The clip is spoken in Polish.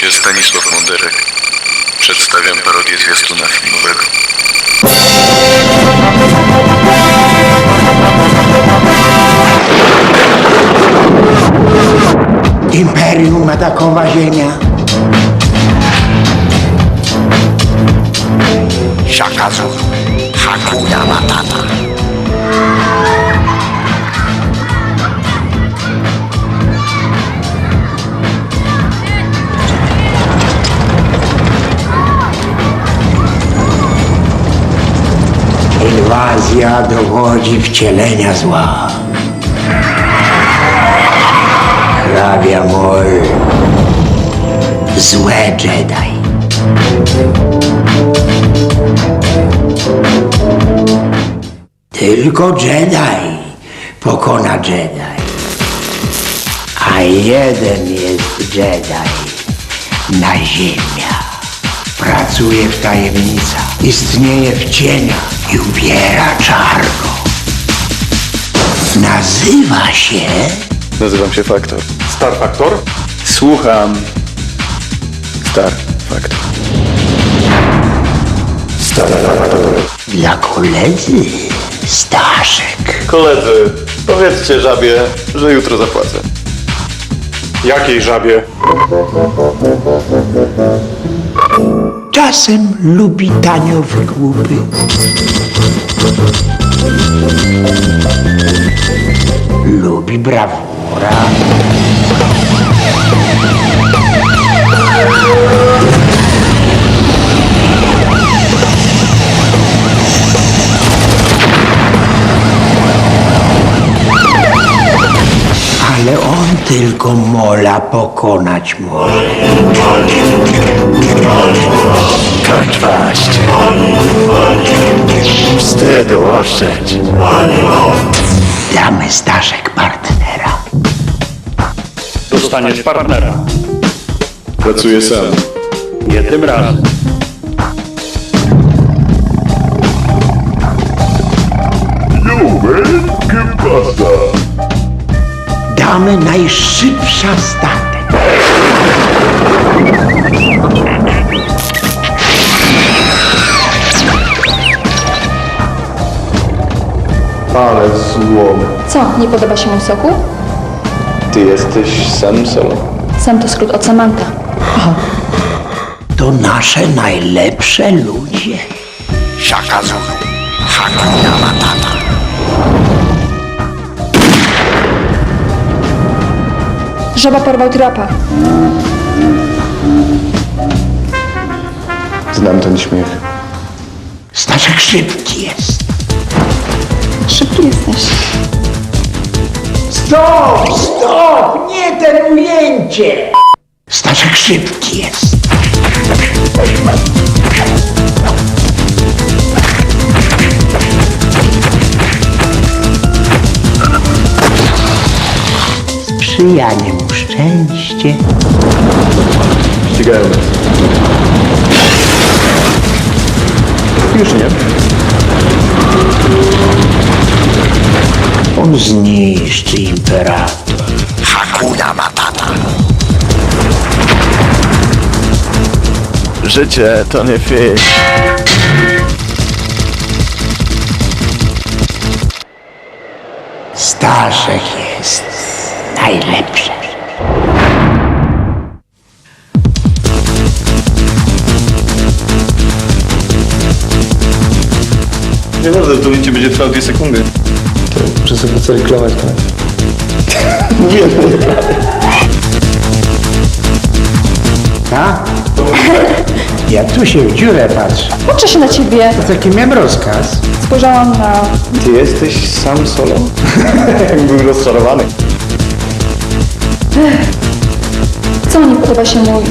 się Stanisław Monderek. Przedstawiam parodię zwiastuna filmowego. Imperium atakowa ziemia. Shaka Zulu. Hakuna Matata. Inwazja dowodzi wcielenia zła. Hrabia Mol. Złe Jedi. Tylko Jedi pokona Jedi. A jeden jest Jedi na ziemia. Pracuje w tajemnicach, istnieje w cieniach i ubiera czarno. Nazywa się Nazywam się Faktor. Star Factor? Słucham. Star Faktor. dla koledzy Staszek. Koledzy, powiedzcie żabie, że jutro zapłacę. Jakiej żabie? Czasem lubi tanio wygłupy. Lubi brawura. Ale on tylko mola pokonać może. Damy Staszek partnera. Dostaniesz partnera. Pracuję sam. Nie tym razem. Damy najszybsza statek. Ale złom. Co, nie podoba się mu soku? Ty jesteś sam sobą. Sam to skrót od Samanta. To nasze najlepsze ludzie. Shaka Zulu. Hakuna Matata. Żaba porwał trapa. Znam ten śmiech. Staszek szybki jest. Jesteś. Stop, stop! Nie ten ujęcie! Staszek szybki jest. Sprzyjanie mu szczęście. Ścigają nas. Już nie. On zniszczy imperator. Hakuna Matata. Życie to nie film. Staszek jest najlepszy. Nie może, to będzie trwało 2 sekundy. Muszę sobie zareklamować, tak? nie, nie. A? Ja tu się w dziurę patrzę. Uczę się na ciebie. Taki miałem rozkaz. Spojrzałam na... Ty jesteś sam solo? Był rozczarowany. Co nie podoba się mój?